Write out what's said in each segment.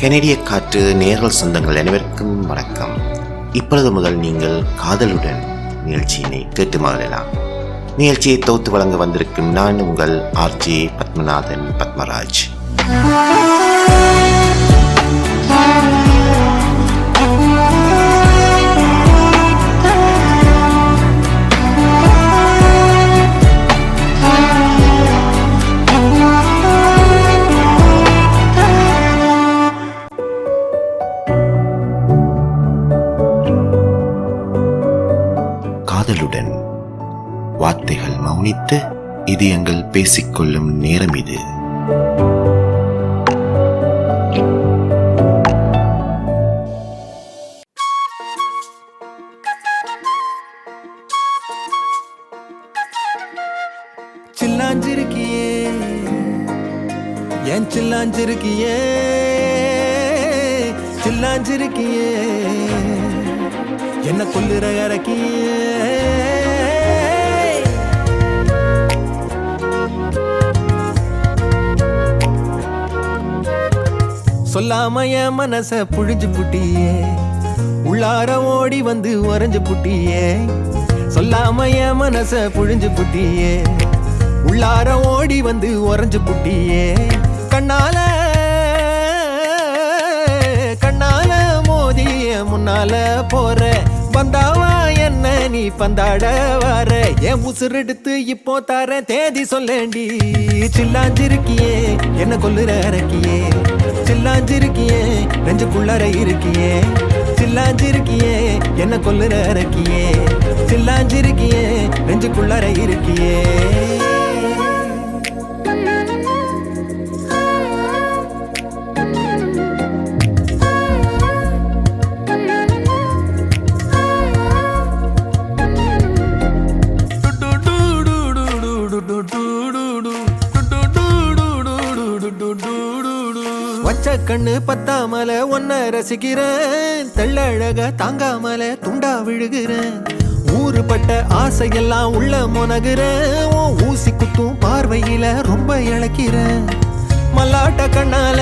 கெனடிய காற்று நேரல் சொந்தங்கள் அனைவருக்கும் வணக்கம். இப்பொழுது முதல் நீங்கள் காதலுடன் நிகழ்ச்சியினை கேட்டு மகிழலாம். நிகழ்ச்சியை தொகுத்து வழங்க வந்திருக்கும் நான் உங்கள் ஆர்ஜி பத்மநாதன் பத்மராஜ். வார்த்தைகள் மௌனித்து இதயங்கள் பேசிக்கொள்ளும் நேரம் இது. சில்லாஞ்சிருக்கியே என் சில்லாஞ்சிருக்கியே? சில்லாஞ்சிருக்கியே என்ன கொல்லுற இறக்கியே. சொல்லாம என் மனச புழிஞ்சு புட்டியே. உள்ளார ஓடி வந்து உறைஞ்சு புட்டியே. சொல்லாம என் மனச புழிஞ்சு புட்டியே. உள்ளார ஓடி வந்து உறைஞ்சு புட்டியே. கண்ணால கண்ணால மோதிய முன்னால போற. வந்தாவா என்ன நீ பந்தாட வர? என் உசுரெடுத்து இப்போ தர தேதி சொல்லேண்டி சில்லாஞ்சிருக்கியே என்ன கொல்லுற இறக்கியே. சில்லாஞ்சிருக்கியே நெஞ்சுக்குள்ளார இருக்கியே. சில்லாஞ்சிருக்கியே என்ன கொல்லுற இறக்கியே. சில்லாஞ்சிருக்கியே நெஞ்சுக்குள்ளார இருக்கியே. வச்ச கண்ணு பத்தாமல ஒன்ன ரசிக்கிறேன். தெள்ளழக தாங்காமல துண்டா விழுகிறேன். ஊறுபட்ட ஆசையெல்லாம் உள்ள முனகுறேன். ஊசி குத்தும் பார்வையில ரொம்ப இழக்கிறேன். மல்லாட்ட கண்ணால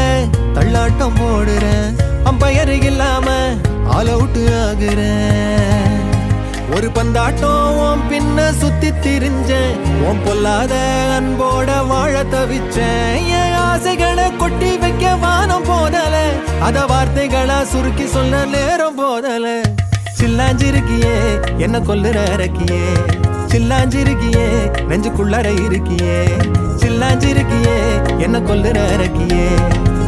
தள்ளாட்டம் போடுறேன். அம்பயர் இல்லாம ஆல் அவுட் ஆகுறேன். ஒரு பந்தாட்டம் உன் பின்ன சுத்தி திரிஞ்சேன். ஓம் பொல்லாத அன்போட வாழ தவிச்சேன். என் ஆசைகளை கொட்டி வைக்க வானம் போதல. அத வார்த்தைகளா சுருக்கி சொல்ல நேரம் போதல. சில்லாஞ்சிருக்கியே என்ன கொல்லுற இறக்கியே. சில்லாஞ்சிருக்கியே நெஞ்சுக்குள்ளற இருக்கியே. சில்லாஞ்சிருக்கியே என்ன கொல்லுற இறக்கியே.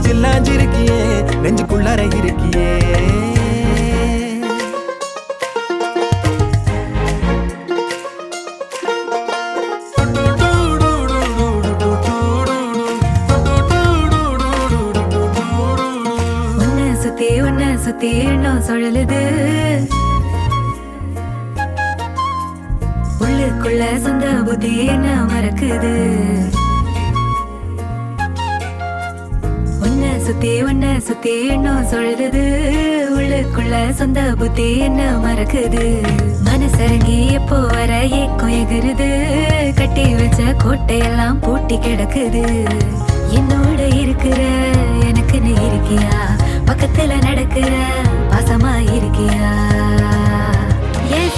சில்லாஞ்சிருக்கியே நெஞ்சுக்குள்ளற இருக்கியே. மறக்குது உன்னை சுத்தி உன்னை சுத்தி இன்னும் சொல்றது உள்ளுக்குள்ள சொந்த புத்தி என்ன மறக்குது? மனசரங்கி எப்போ வர ஏக்கம் எகுருது? கட்டி வச்ச கோட்டையெல்லாம் பூட்டி கிடக்குது. என்னோட இருக்கிற எனக்குன்னு இருக்கியா? பக்கத்துல நடக்கிற பாசமா இருக்கியா? ஏன்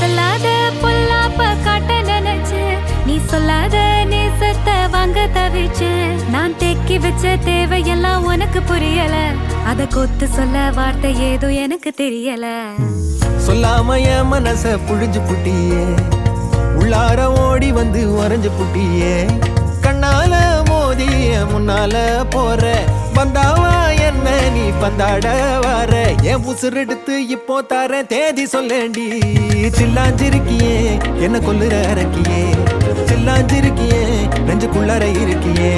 தவிச்சு நான் தேக்கி வச்ச தேவையெல்லாம் உனக்கு புரியல. அத கொத்து சொல்ல வார்த்தை ஏதோ எனக்கு தெரியல. சொல்லாம என் மனச புழிஞ்சு புட்டியே. உள்ளார ஓடி வந்து வரைஞ்சு புட்டியே. கண்ணால மோதி முன்னால போற. வந்தாவா என்ன நீ பந்தாட வர. என் உசுரெடுத்து இப்போ தர தேதி சொல்லேண்டி. சில்லாஞ்சிருக்கியே என்ன கொல்லுற இறக்கியே. சில்லாஞ்சிருக்கியே நெஞ்சுக்குள்ளார இருக்கியே.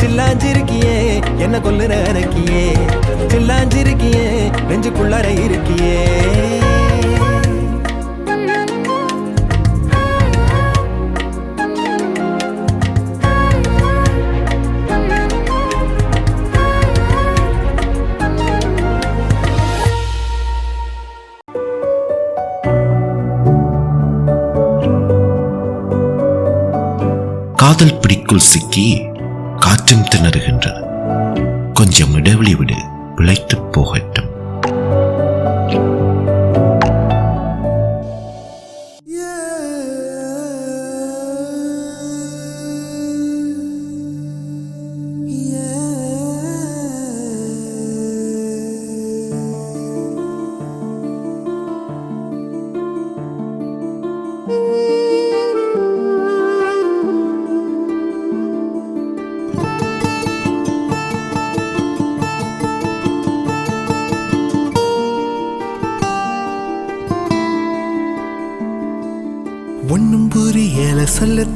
சில்லாஞ்சிருக்கியே என்ன கொல்லுற இறக்கியே சில்லாஞ்சிருக்கியே நெஞ்சுக்குள்ளார இருக்கியே. காதல் சிக்கி காற்றும் திணறுகின்றது கொஞ்சம் இடைவெளி விடு.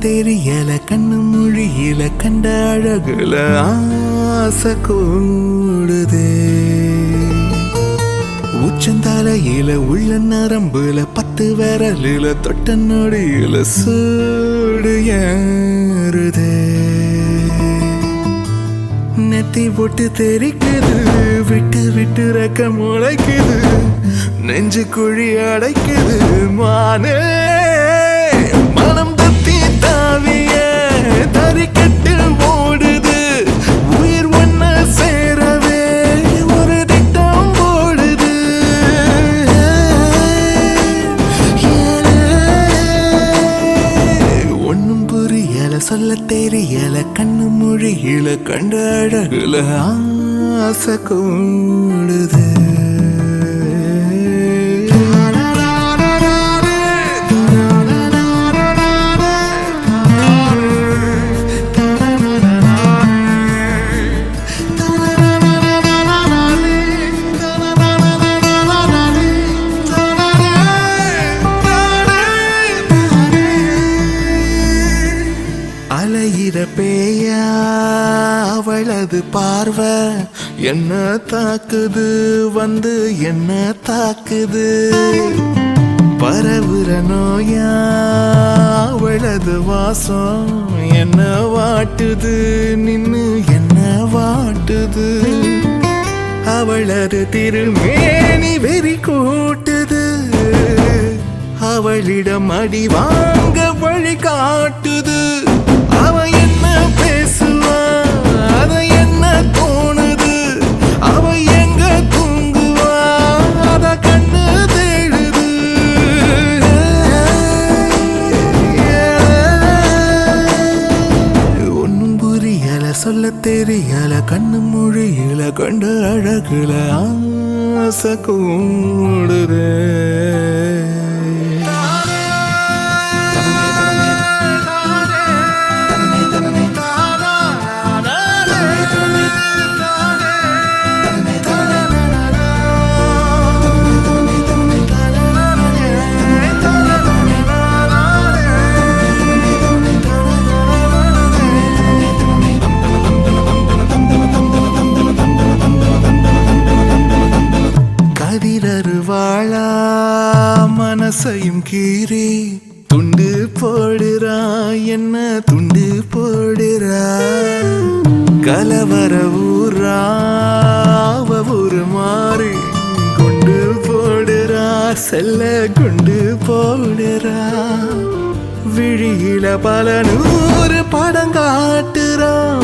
தெரியல கண்ணு மொழியில கண்ட அழகுல ஆசை கூடுது. உச்சந்தலையில உள்ள நரம்புல பத்து விரலில தொட்ட நொடியில சூடு ஏறுது. நெத்தி போட்டு தெரிக்குது விட்டு விட்டு ரக்க முளைக்குது நெஞ்சு குழி அடைக்குது மானே. மனம் தறிக்கட்டு ஓடுது. உயிர் ஒன்ன சேரவே ஒரு திட்டம் ஓடுது ஒன்னும் புரியல சொல்ல தெரியல கண்ணு மொழியில கண்ட அழகுல ஆசை கூடுது. தாக்குது வந்து என்ன தாக்குது? பரவுற நோயா அவளது வாசம் என்ன வாட்டுது? நின்னு என்ன வாட்டுது? அவளது திருமேனி வெறி கூட்டுது. அவளிடம் அடி வாங்க வழி காட்டு தெரியல கண்ணு மொழியில கண்ட அழகுல ஆசை கூடுதே. பல நூறு படம் காட்டுறான்.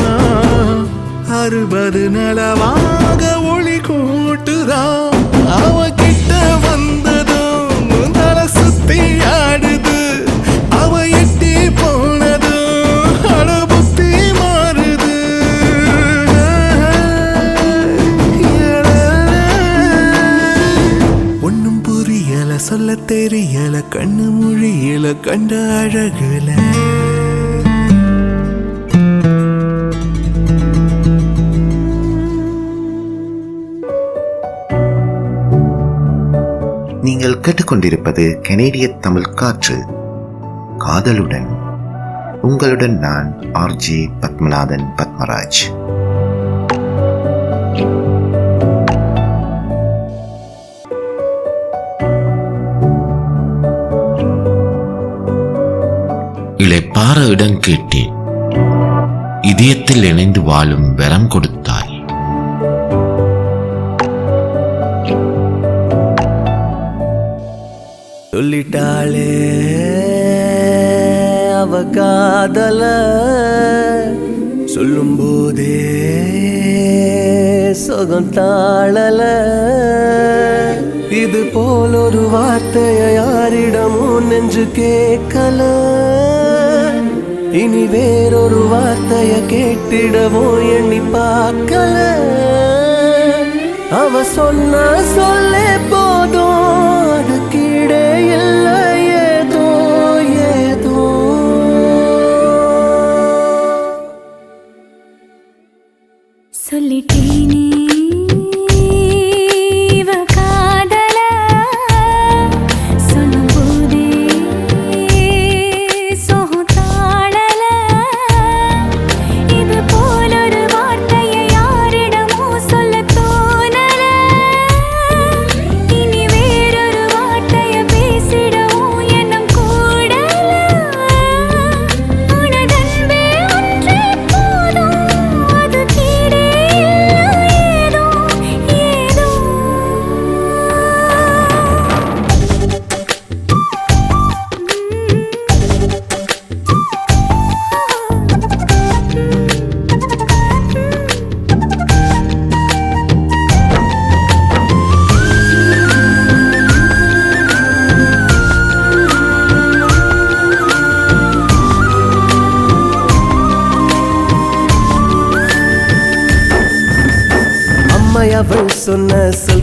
அறுபது நலவாக ஒளி கூட்டுறான். அவ கிட்ட வந்ததும் தலை சுத்தி ஆடுது. அவ எட்டி போனதும் அட புத்தி மாறுது. ஒன்னும் புரியல சொல்ல தெரியல கண்ணு மொழியில கண்ட அழகு நீங்கள் கேட்டுக்கொண்டிருப்பது கனேடிய தமிழ் காற்று. காதலுடன் உங்களுடன் நான் ஆர்ஜே பத்மநாதன் பத்மராஜ். இளைப்பாற இடம் கேட்டேன். இதயத்தில் இணைந்து வாழும் வரம் கொடுத்த சொல்லிட்டாளே அவ காதல சொல்லும் போதே சொகம் தாழல. இது போல் ஒரு வார்த்தைய யாரிடமும் நெஞ்சு கேட்கல. இனி வேறொரு வார்த்தைய கேட்டிடவும் எண்ணி பார்க்கல. அவ சொன்ன சொல்லே போதும்.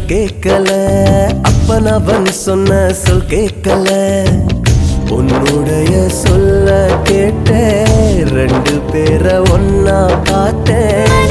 கேட்கல. அப்பன் அவன் சொன்ன சொல் கேட்கல. உன்னுடைய சொல்ல கேட்ட ரெண்டு பேரை ஒன்னா பார்த்தேன்.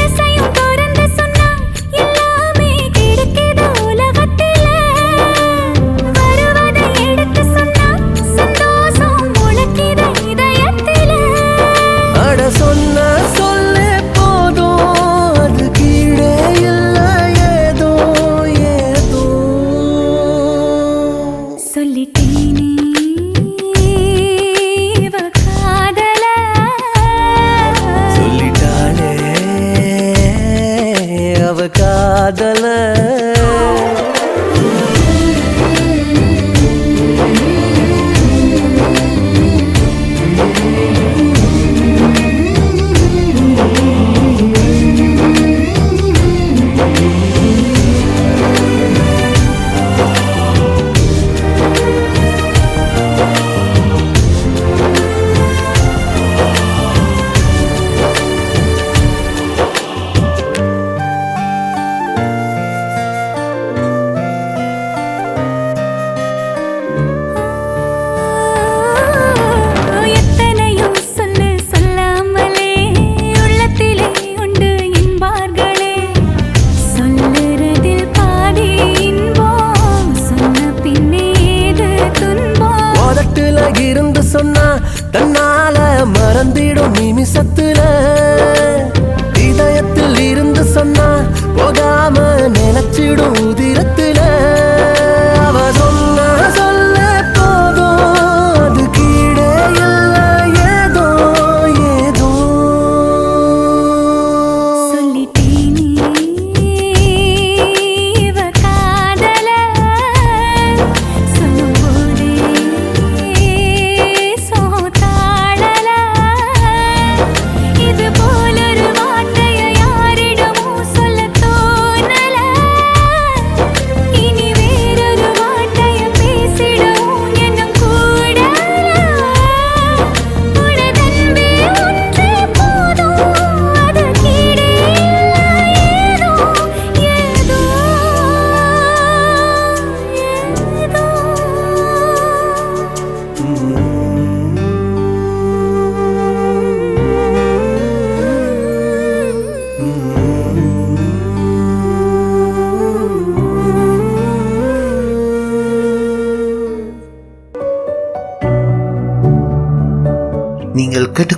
போயிடும்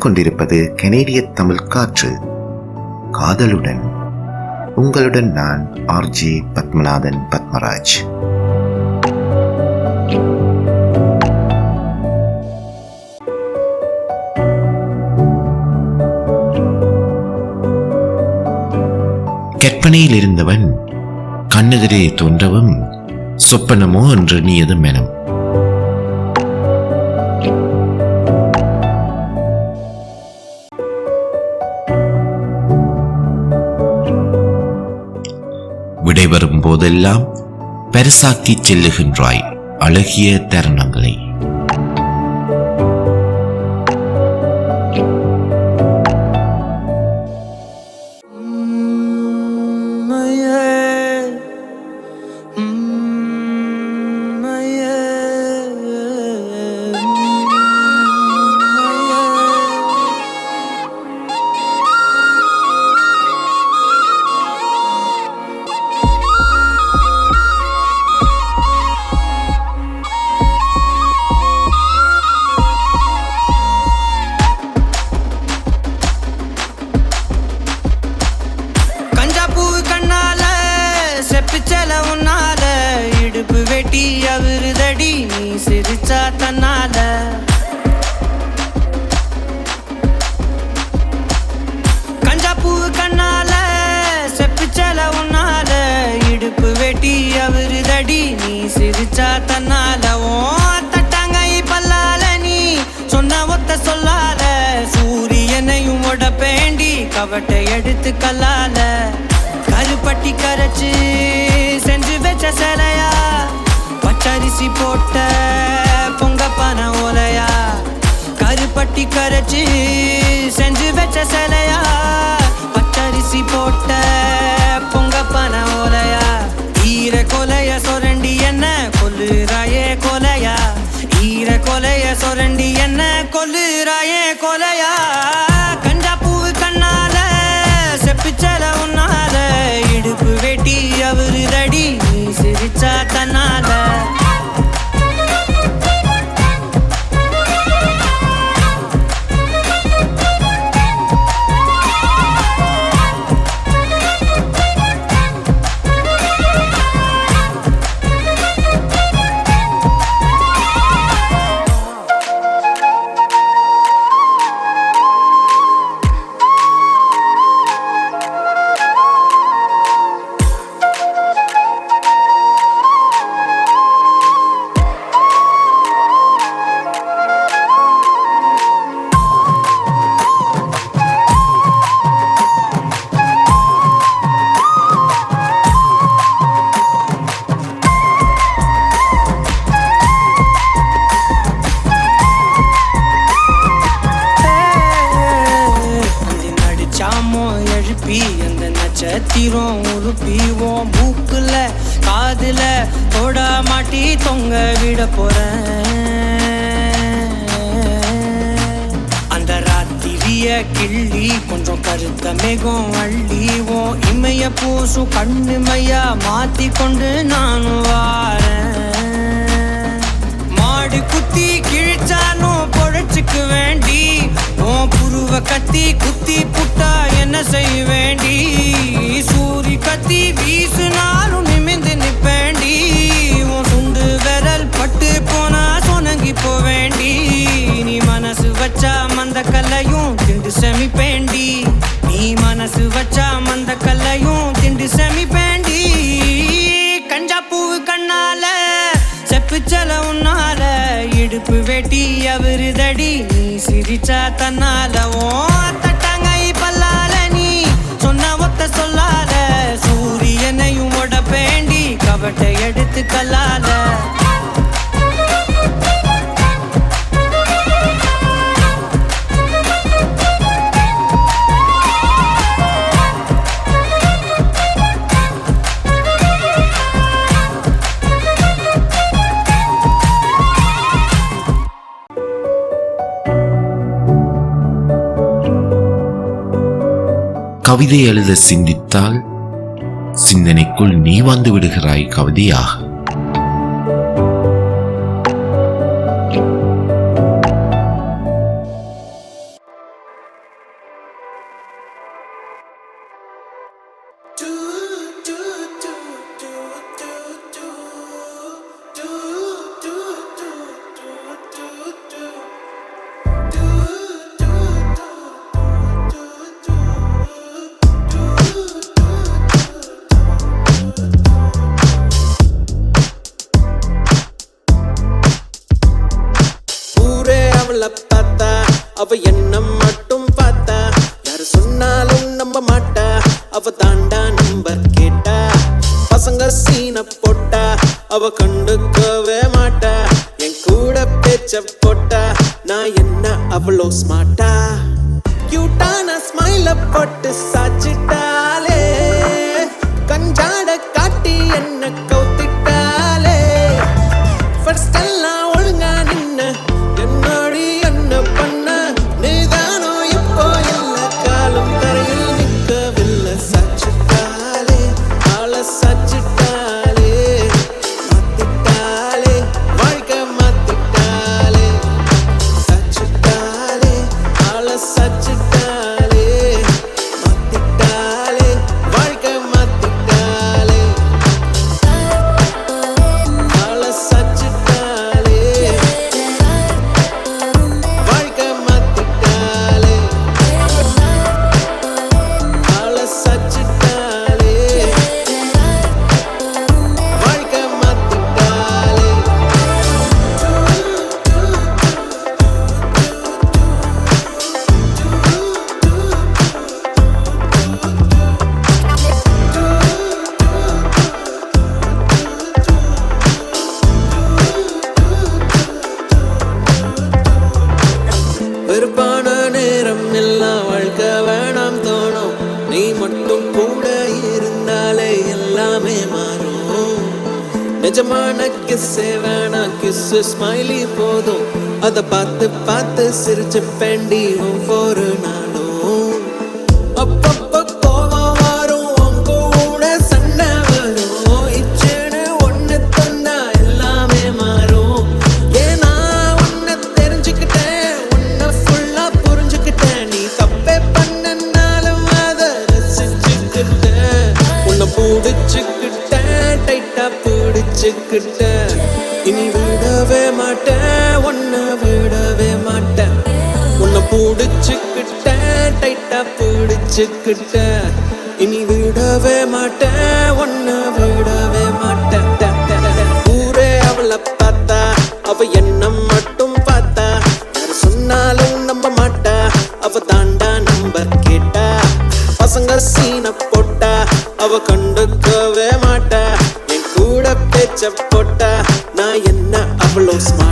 கொண்டிருப்பது கனேடிய தமிழ் காற்று. காதலுடன் உங்களுடன் நான் ஆர்ஜி பத்மநாதன் பத்மராஜ். கற்பனையில் இருந்தவன் கண்ணெதிரே தோன்றவும் சொப்பனமோ என்று நீ எதும் எனும். வரும் போதெல்லாம் பரிசாக்கி செல்லுகின்றாய். அழகிய தருணங்கள். கவட்டை எடுத்து கல்லால கருப்பட்டி கரைச்சு செஞ்சு வச்ச சிலையா? பச்சரிசி போட்ட பொங்க பன ஓலையா? கருப்பட்டி கரைச்சு செஞ்சு வச்ச சிலையா? பச்சரிசி போட்ட பொங்க பன ஓலையா? ஈர கொலைய சொரண்டி என்ன கொல்லுறாயே கொலையா? ஈர கொலைய சொரண்டி என்ன கொல்லுறாயே கொலை எழுப்பி அந்த நட்சத்திரம் உருப்பிவோம் மூக்குல காதுல தொட மாட்டி தொங்க விட போறேன். அந்த ராத்திரிய கிள்ளி கொஞ்சம் கருத்த மேகம் அள்ளிவோம் இமைய பூசும் கண்ணுமையா மாத்தி கொண்டு நானும் வாரேன். மாடு குத்தி கிழிச்சாலும் பொழைச்சுக்கு வேண்டி உன் புருவ கத்தி குத்தி புட்டா என்ன செய்ய வேண்டி? சூரி கத்தி வீசுனாலும் நிமிந்து நிப்பேண்டி. உன் சுண்டு விரல் பட்டு போனா சொனங்கி போவேண்டி. நீ மனசு வச்சா மந்த கல்லையும் திண்டு செமிப்பேண்டி. நீ மனசு வச்சா மந்த கல்லையும் திண்டு செமிப்பேண்டி. கஞ்சா பூவு கண்ணால செப்பு செல உன்னால இடுப்பு வெட்டி அவருதடி நீ சிரிச்சா தன்னால ஓ தட்டாங்கை பல்லால நீ சொன்ன ஒத்த சொல்லால. சூரியனையும் உடப்பேண்டி கவட்டை எடுத்து கல்லால. கவிதை எழுத சிந்தித்தால் சிந்தனைக்குள் நீ வந்து விடுகிறாய் கவிதையாக. பார்த்தா அவ எண்ணம் மட்டும் பார்த்தா. யாரு சொன்னாலும் நம்ப மாட்டா அவ தாண்டா நம்பர் கேட்டா. பசங்க சீன போட்டா அவ கண்டுக்கவே மாட்டா. என் கூட பேச்ச போட்டா நான் என்ன அவ்வளோ ஸ்மார்ட்டா கியூட்டான ஸ்மைல போட்டு சாச்சிட்டா. வெறுப்பான நேரம் எல்லாம் வாழ்க்க வேணாம் தோணும். நீ மட்டும் கூட இருந்தாலே எல்லாமே மாறும். நிஜமான கிஸ்ஸே வேணாம் கிஸ்ஸு ஸ்மைலி போதும். அதை பார்த்து பார்த்து சிரிச்சு பெண்டி ஒவ்வொரு நாள் விடவே மாட்டேன். உன்னை பிடிச்சுக்கிட்டேன் டைட்டா பிடிச்சுக்கிட்டேன். இனி விடவே மாட்டேன் உன்னை விடவே மாட்டேன். ஊரே அவளை பார்த்தா அவ என்ன மட்டும் பார்த்தா. சொன்னாலும் நம்ப மாட்டா அவ தாண்டா நம்பர் கேட்டா. பசங்க சீன போட்டா அவ கண்டுக்கவே மாட்டா. என் கூட பேச்ச போட்டா நான் என்ன அவ்வளோ ஸ்மார்ட்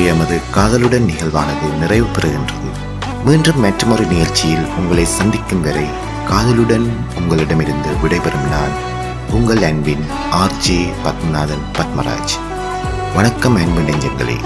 இன்றைய எமது காதலுடன் நிகழ்வானது நிறைவு பெறுகின்றது. மீண்டும் மற்றொரு நிகழ்ச்சியில் உங்களை சந்திக்கும் வரை காதலுடன் உங்களிடமிருந்து விடைபெறும் நான் உங்கள் அன்பின் ஆர்ஜே பத்மநாதன் பத்மராஜ். வணக்கம் அன்பு நெஞ்சங்களே.